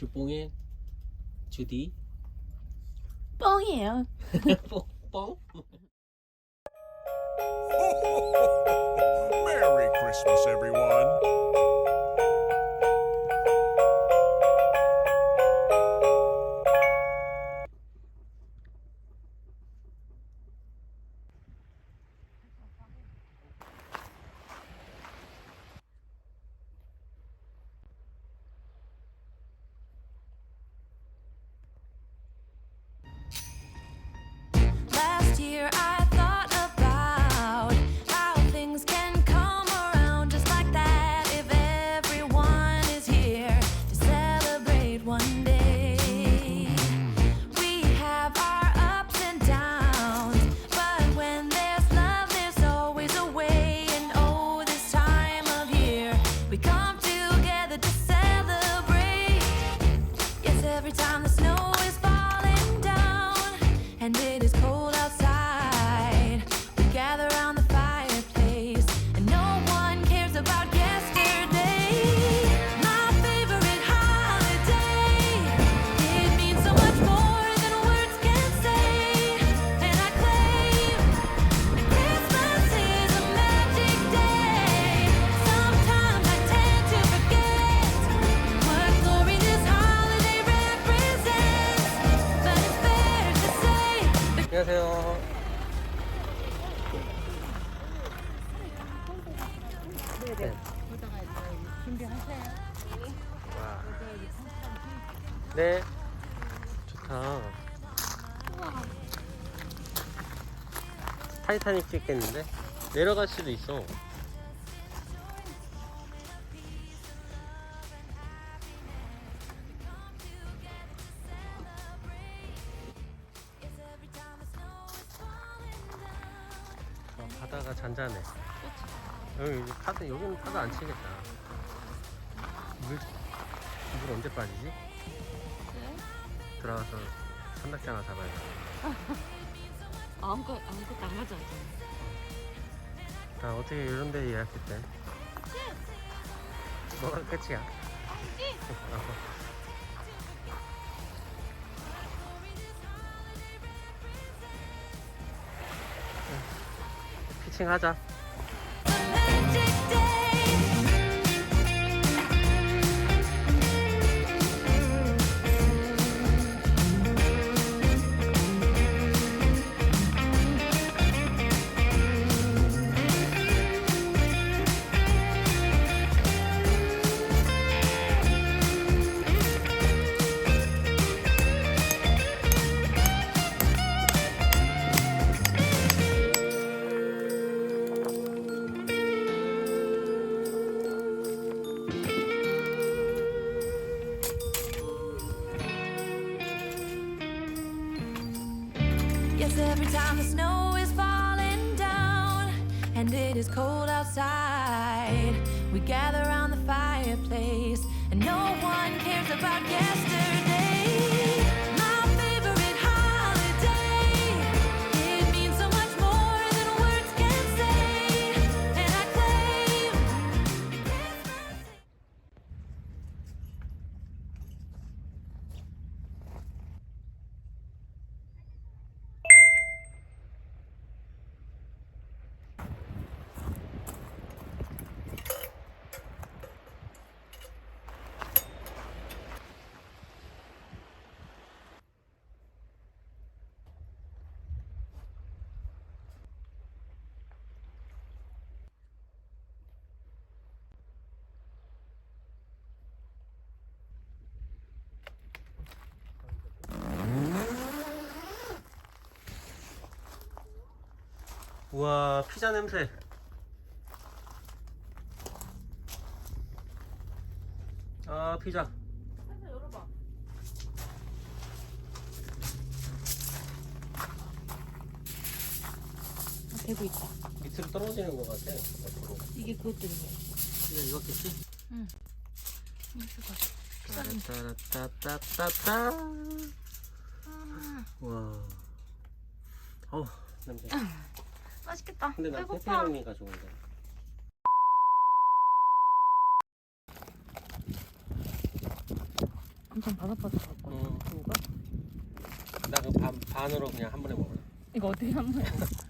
주뽕의 주디 뻥이에요. 뽕. Merry Christmas, everyone. 안녕하세요. 네. 와. 네. 좋다. 타이타닉 찍겠는데? 내려갈 수도 있어. 바다가 잔잔해. 여기 파도 여기는 파도 안 치겠다. 물, 물 언제 빠지지? 들어가서 산낙지 하나 잡아야 돼. 아무것 아무것도 안 가져. 나 어떻게 이런 데 예약했대? 뭐가 끝이야? 피칭하자. 우와 피자 냄새. 아 피자. 되고 있다. 밑으로 떨어지는 것 같아. 앞으로. 이게 그것 때문에. 피자 익었겠지? 이거 따라따따따따. 와. 어우 냄새. 맛있겠다. 근데 난 페페로니가 좋은데. 엄청 바삭바삭할 거야. 음. 이거? 나그 반, 반으로 그냥 한 번에 먹을래. 이거 어떻게 한 번에?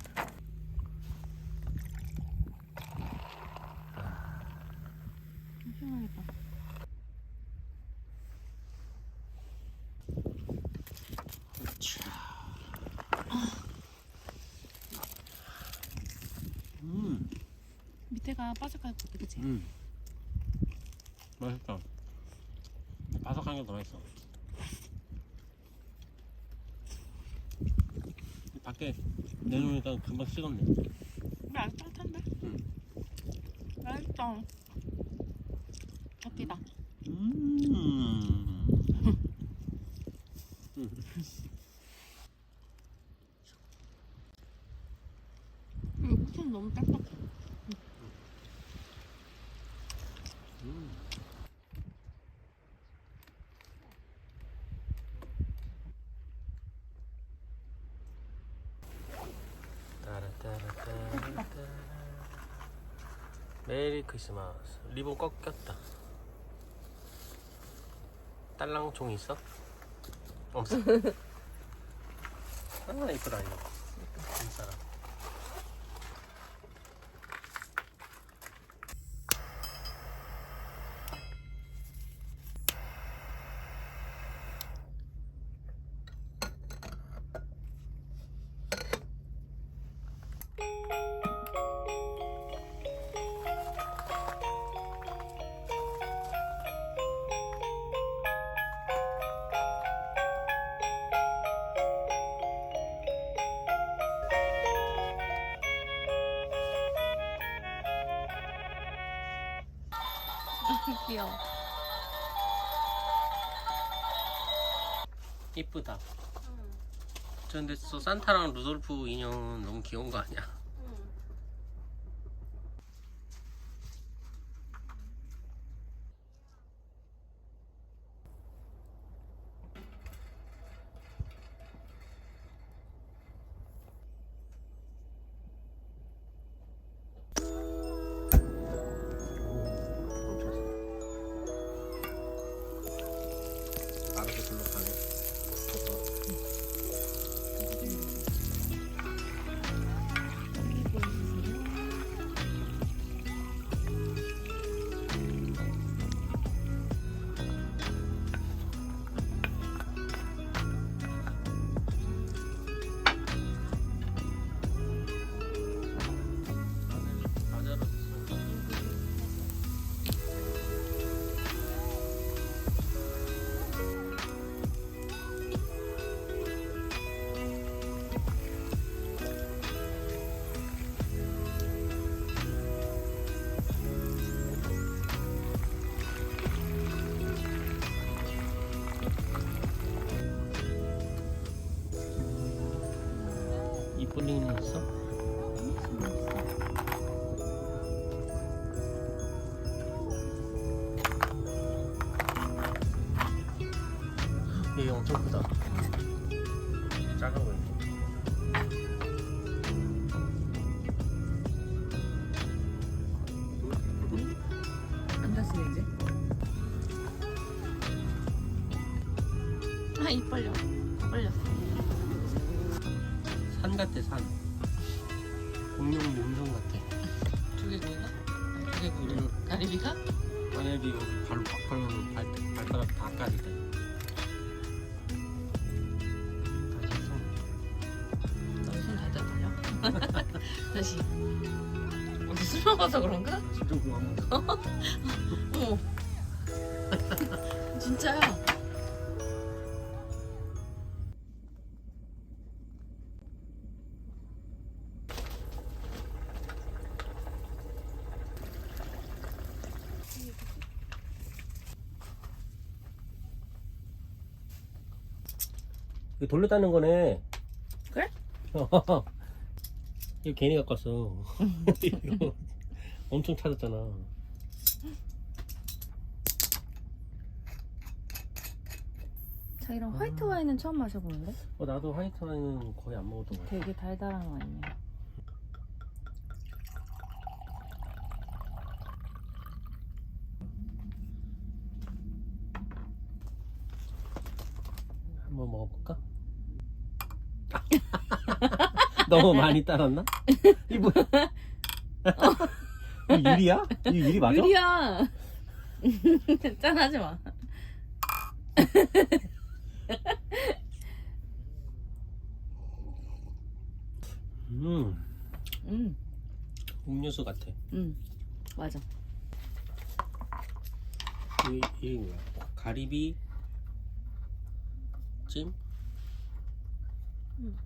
음. 맛있다. 바삭한 게 더 맛있어. 밖에 내놓으니까 금방 식었네. 근데 아직 따뜻한데? 응. 맛있다. 커피다. 음. 응, 쿠키는 너무 딱딱해. 음. 따라따라따라따라. 메리 크리스마스 리본 꺾였다 딸랑 종 있어? 없어 아 이쁘다 이거 귀여워. 이쁘다 저 근데 저 산타랑 루돌프 인형은 너무 귀여운 거 아니야? 링이 있어? 이게 엄청 크다. 산 같아 산. 공룡 몸성 같아. 두개구이가? 두개구이. 응. 가리비가? 만약에 이거 발로 팍 밟으면 발, 발바닥 다 까지다. 다시 너무 손잘 잡아요. 다시. 어디 술 먹어서 그런가? 그만 먹어. 어머. 진짜야. 이거 돌려다는 거네. 그래? 이거 괜히 갖고 왔어. 이거 엄청 찾았잖아. 자기랑 화이트 와인은 처음 마셔보는데? 어, 나도 화이트 와인은 거의 안 먹었던 거 같아. 되게 달달한 와인이야. 먹어볼까? 너무 많이 따랐나? 이 뭐야? 이거 유리야? 이거 유리 맞아? 유리야. 짠하지 마. 음, 음, 음료수 같아. 음, 맞아. 이 이게 뭐야? 가리비 찜? 음. 음,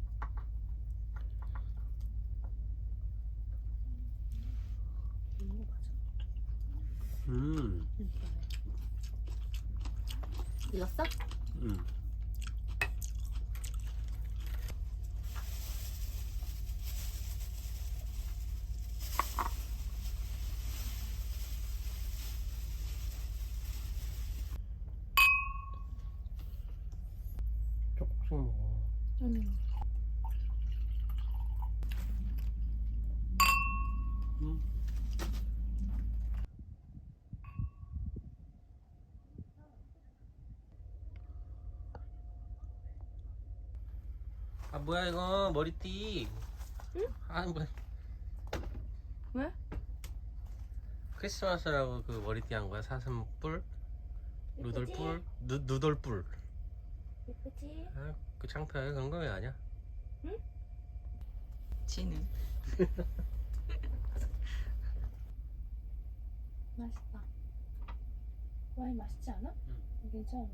익었어? 음. 아 뭐야 이거 머리띠? 응? 아 뭐? 왜? 크리스마스라고 그 머리띠 한 거야? 사슴뿔? 누돌뿔? 누, 누돌뿔? 예쁘지? 아, 그 창피하게 그런 거왜 아냐? 지는. 맛있다. 와인 맛있지 않아? 괜찮아.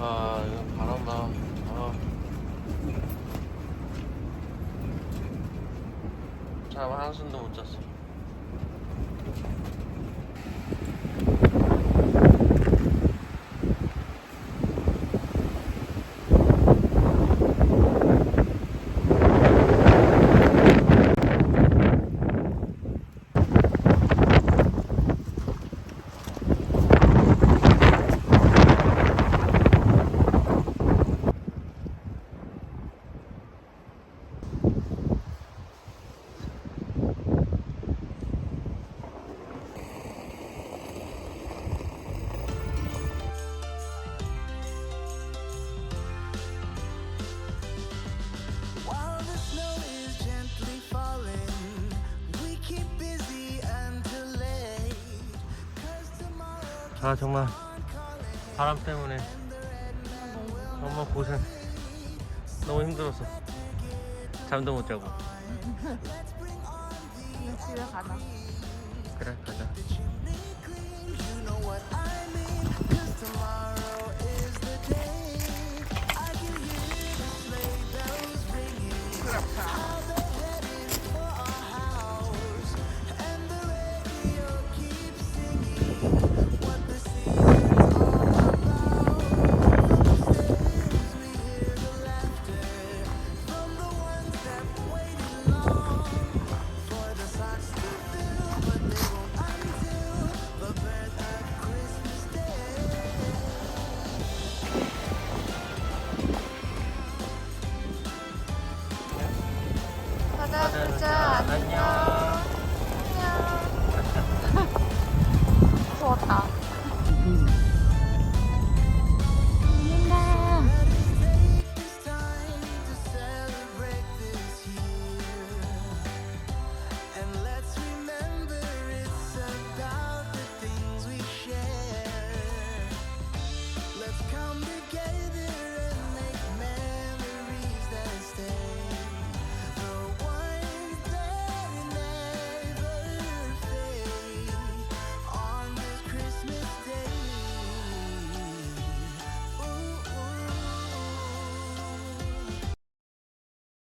아 이거 바람나 아. 잠 한숨도 못 잤어 아 정말 바람 때문에 정말 고생. 너무 힘들었어. 잠도 못 자고. 집에 가자. 그래 가자